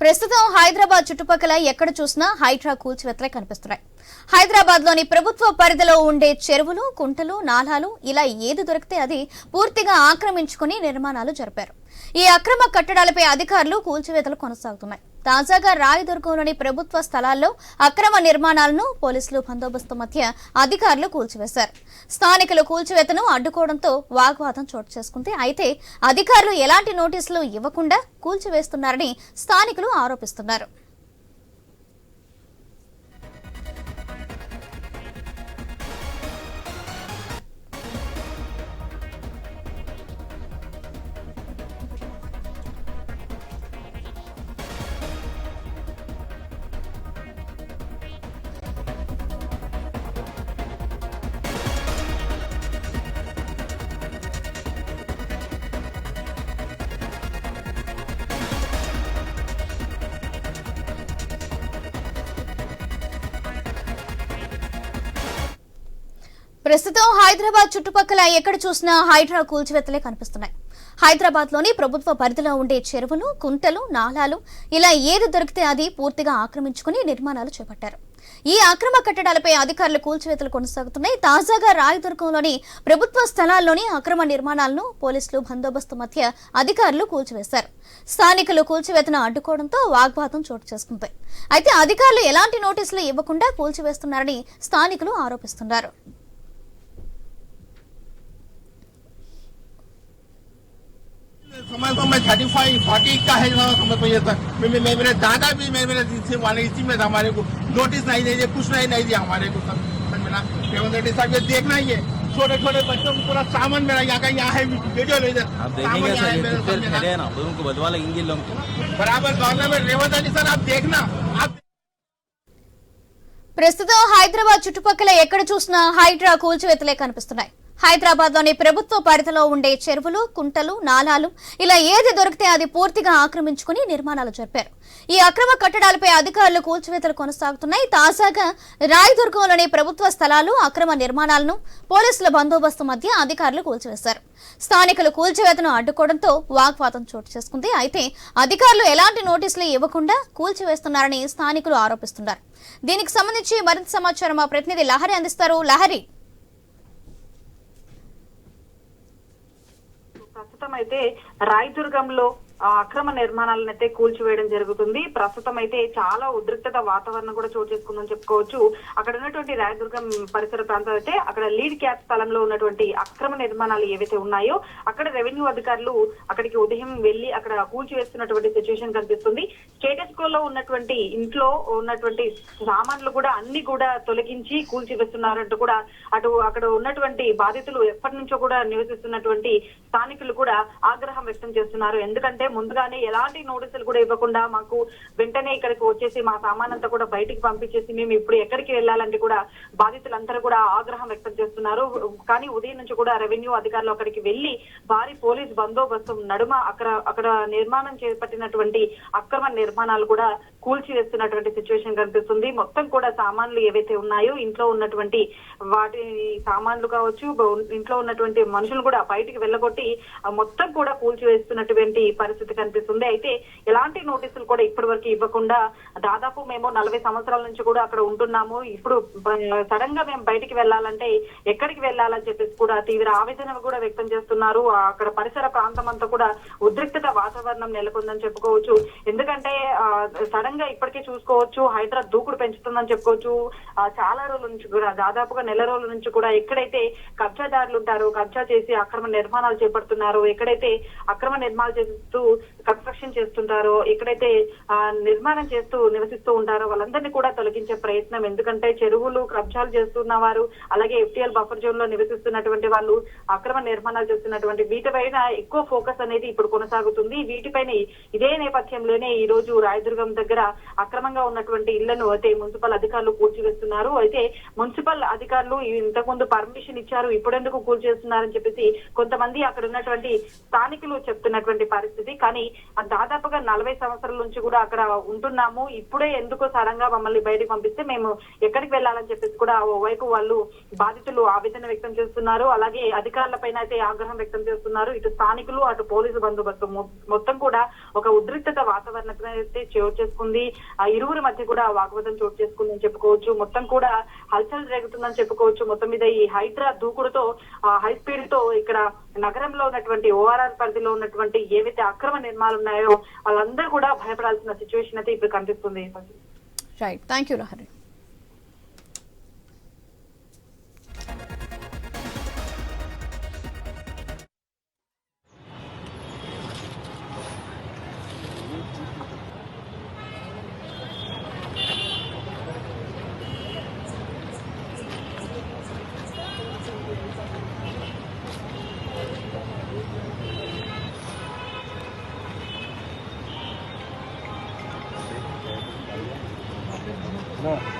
ప్రస్తుతం హైదరాబాద్ చుట్టుపక్కల ఎక్కడ చూసినా హైడ్రా కూల్చివేతలే కనిపిస్తున్నాయి. హైదరాబాద్లోని ప్రభుత్వ పరిధిలో ఉండే చెరువులు కుంటలు నాలాలు ఇలా ఏది దొరికితే అది పూర్తిగా ఆక్రమించుకుని నిర్మాణాలు జరిపారు. ఈ అక్రమ కట్టడాలపై అధికారులు కూల్చివేతలు కొనసాగుతున్నాయి. తాజాగా రాయదుర్గంలోని ప్రభుత్వ స్థలాల్లో అక్రమ నిర్మాణాలను పోలీసులు బందోబస్తు మధ్య అధికారులు కూల్చివేశారు. స్థానికులు కూల్చివేతను అడ్డుకోవడంతో వాగ్వాదం చోటు చేసుకుంది అయితే అధికారులు ఎలాంటి నోటీసులు ఇవ్వకుండా కూల్చివేస్తున్నారని స్థానికులు ఆరోపిస్తున్నారు. ప్రస్తుతం హైదరాబాద్ చుట్టుపక్కల ఎక్కడ చూసినా హైడ్రా కూల్చివేతలే కనిపిస్తున్నాయి. హైదరాబాద్లోని ప్రభుత్వ పరిధిలో ఉండే చెరువులు కుంటలు నాలాలు ఇలా ఏది దొరికితే అది పూర్తిగా ఆక్రమించుకుని నిర్మాణాలు చేపట్టారు. ఈ అక్రమ కట్టడాలపై అధికారులు కూల్చివేతలు కొనసాగుతున్నాయి. తాజాగా రాయదుర్గంలోని ప్రభుత్వ స్థలాల్లోని అక్రమ నిర్మాణాలను పోలీసులు బందోబస్తు మధ్య అధికారులు కూల్చివేశారు. స్థానికులు కూల్చివేతను అడ్డుకోవడంతో వాగ్వాదం చోటు చేసుకుంది. అయితే అధికారులు ఎలాంటి నోటీసులు ఇవ్వకుండా కూల్చివేస్తున్నారని స్థానికులు ఆరోపిస్తున్నారు. समझ को मैं थर्टी फाइव फोर्टी का है ना समझ को ये तक मैं, मैं, मैं, मेरे दादा भी मैं मेरे से वाले इसी में था हमारे को नोटिस नहीं दे कुछ नहीं नहीं दिया हमारे को सब समझ में ना रेवंत रेड्डी साहब ये देखना ही है छोटे छोटे बच्चों को पूरा सामान मेरा यहाँ का यहाँ है वीडियो ले इधर आप सामान देखेंगे यहाँ सर है ये मेरा, पिक्चर समझे ना? खड़े हैं ना तो उनको बदवा लगेंगे लोग बराबर गवर्नमेंट रेवंत रेड्डी सर आप देखना आप ప్రస్తుతం హైదరాబాద్ చుట్టుపక్కల ఎక్కడ చూసినా హైడ్రా కూల్చివేతలే కనిపిస్తున్నాయి హైదరాబాద్లోని ప్రభుత్వ పరిధిలో ఉండే చెరువులు కుంటలు నాలాలు ఇలా ఏది దొరికితే అది పూర్తిగా ఆక్రమించుకుని నిర్మాణాలు జరిపారు. ఈ అక్రమ కట్టడాలపై అధికారులు కూల్చివేతలు కొనసాగుతున్నాయి. తాజాగా రాయదుర్గంలోని ప్రభుత్వ స్థలాలు అక్రమ నిర్మాణాలను పోలీసుల బందోబస్తు మధ్య అధికారులు కూల్చివేశారు. స్థానికులు కూల్చివేతను అడ్డుకోవడంతో వాగ్వాదం చోటు చేసుకుంది. అయితే అధికారులు ఎలాంటి నోటీసులు ఇవ్వకుండా కూల్చివేస్తున్నారని స్థానికులు ఆరోపిస్తున్నారు. దీనికి సంబంధించి మరింత సమాచారం మా ప్రతినిధి లహరి అందిస్తారు. లహరి. ప్రస్తుతం అయితే రాయదుర్గంలో అక్రమ నిర్మాణాలను అయితే కూల్చివేయడం జరుగుతుంది. ప్రస్తుతం అయితే చాలా ఉద్రిక్తత వాతావరణం కూడా చోటు చేసుకుందని చెప్పుకోవచ్చు. అక్కడ ఉన్నటువంటి రాయదుర్గం పరిసర ప్రాంతాలు అయితే అక్కడ లీడ్ క్యాప్ స్థలంలో ఉన్నటువంటి అక్రమ నిర్మాణాలు ఏవైతే ఉన్నాయో అక్కడ రెవెన్యూ అధికారులు అక్కడికి ఉదయం వెళ్ళి అక్కడ కూల్చివేస్తున్నటువంటి సిచ్యువేషన్ కనిపిస్తుంది. స్టేటస్ కో లో ఉన్నటువంటి ఇంట్లో ఉన్నటువంటి సామాన్లు కూడా అన్ని కూడా తొలగించి కూల్చివేస్తున్నారంటూ కూడా అటు అక్కడ ఉన్నటువంటి బాధితులు ఎప్పటి నుంచో కూడా నివసిస్తున్నటువంటి స్థానికులు కూడా ఆగ్రహం వ్యక్తం చేస్తున్నారు. ఎందుకంటే ముందుగానే ఎలాంటి నోటీసులు కూడా ఇవ్వకుండా మాకు వెంటనే ఇక్కడికి వచ్చేసి మా సామాన్ అంతా కూడా బయటికి పంపించేసి మేము ఇప్పుడు ఎక్కడికి వెళ్ళాలంటే కూడా బాధితులందరూ కూడా ఆగ్రహం వ్యక్తం చేస్తున్నారు. కానీ ఉదయం నుంచి కూడా రెవెన్యూ అధికారులు అక్కడికి వెళ్ళి భారీ పోలీస్ బందోబస్తు నడుమ అక్కడ అక్కడ నిర్మాణం చేపట్టినటువంటి అక్రమ నిర్మాణాలు కూడా కూల్చివేస్తున్నటువంటి సిచ్యువేషన్ కనిపిస్తుంది. మొత్తం కూడా సామాన్లు ఏవైతే ఉన్నాయో ఇంట్లో ఉన్నటువంటి వాటి సామాన్లు కావచ్చు ఇంట్లో ఉన్నటువంటి మనుషులు కూడా బయటికి వెళ్ళగొట్టి మొత్తం కూడా కూల్చివేస్తున్నటువంటి పరిస్థితి కనిపిస్తుంది. అయితే ఎలాంటి నోటీసులు కూడా ఇప్పటి వరకు ఇవ్వకుండా దాదాపు మేము నలభై సంవత్సరాల నుంచి కూడా అక్కడ ఉంటున్నాము. ఇప్పుడు సడన్గా మేము బయటికి వెళ్ళాలంటే ఎక్కడికి వెళ్ళాలని చెప్పేసి కూడా తీవ్ర ఆవేదన కూడా వ్యక్తం చేస్తున్నారు. అక్కడ పరిసర ప్రాంతం అంతా కూడా ఉద్రిక్తత వాతావరణం నెలకొందని చెప్పుకోవచ్చు. ఎందుకంటే సడన్ గా ఇప్పటికే చూసుకోవచ్చు. హైదరాబాద్ దూకుడు పెంచుతుందని చెప్పుకోవచ్చు. ఆ, చాలా రోజుల నుంచి కూడా దాదాపుగా నెల రోజుల నుంచి కూడా ఎక్కడైతే కబ్జాదారులు ఉంటారు కబ్జా చేసి అక్రమ నిర్మాణాలు చేపడుతున్నారు ఎక్కడైతే అక్రమ నిర్మాణాలు చేస్తూ కన్స్ట్రక్షన్ చేస్తుంటారో ఎక్కడైతే ఆ, నిర్మాణం చేస్తూ నివసిస్తూ ఉంటారో వాళ్ళందరినీ కూడా తొలగించే ప్రయత్నం. ఎందుకంటే చెరువులు కబ్జాలు చేస్తున్న వారు అలాగే ఎఫ్టీఎల్ బఫర్ జోన్లో నివసిస్తున్నటువంటి వాళ్ళు అక్రమ నిర్మాణాలు చేస్తున్నటువంటి వీటిపైన ఎక్కువ ఫోకస్ అనేది ఇప్పుడు కొనసాగుతుంది. వీటిపైన ఇదే నేపథ్యంలోనే ఈ రోజు రాయదుర్గం దగ్గర అక్రమంగా ఉన్నటువంటి ఇళ్ళను అయితే మున్సిపల్ అధికారులు కూల్చివేస్తున్నారు. అయితే మున్సిపల్ అధికారులు ఇంతకుముందు పర్మిషన్ ఇచ్చారు ఇప్పుడెందుకు కూల్చేస్తున్నారని చెప్పేసి కొంతమంది అక్కడ ఉన్నటువంటి స్థానికులు చెప్తున్నటువంటి పరిస్థితి. కానీ దాదాపుగా నలభై సంవత్సరాల నుంచి కూడా అక్కడ ఉంటున్నాము. ఇప్పుడే ఎందుకో సడన్గా మమ్మల్ని బయటకు పంపిస్తే మేము ఎక్కడికి వెళ్ళాలని చెప్పేసి కూడా ఓవైపు వాళ్ళు బాధితులు ఆవేదన వ్యక్తం చేస్తున్నారు. అలాగే అధికారుల పైన అయితే ఆగ్రహం వ్యక్తం చేస్తున్నారు. ఇటు స్థానికులు అటు పోలీసు బందోబస్తు మొ- మొత్తం కూడా ఒక ఉద్రిక్తత వాతావరణం అయితే చోటు చేసుకుంది. ఆ ఇరువురి మధ్య కూడా వాగ్వాదం చోటు చేసుకుందని చెప్పుకోవచ్చు. మొత్తం కూడా హల్చల్ జరుగుతుందని చెప్పుకోవచ్చు. మొత్తం మీద ఈ హైడ్రా దూకుడుతో హై స్పీడ్తో ఇక్కడ నగరంలో ఉన్నటువంటి ఓఆర్ఆర్ పరిధిలో ఉన్నటువంటి ఏవైతే అక్రమ సినిమాలు ఉన్నాయో వాళ్ళందరూ కూడా భయపడాల్సిన సిచ్యువేషన్ అయితే ఇప్పుడు కనిపిస్తుంది. Right thank you Lahari No.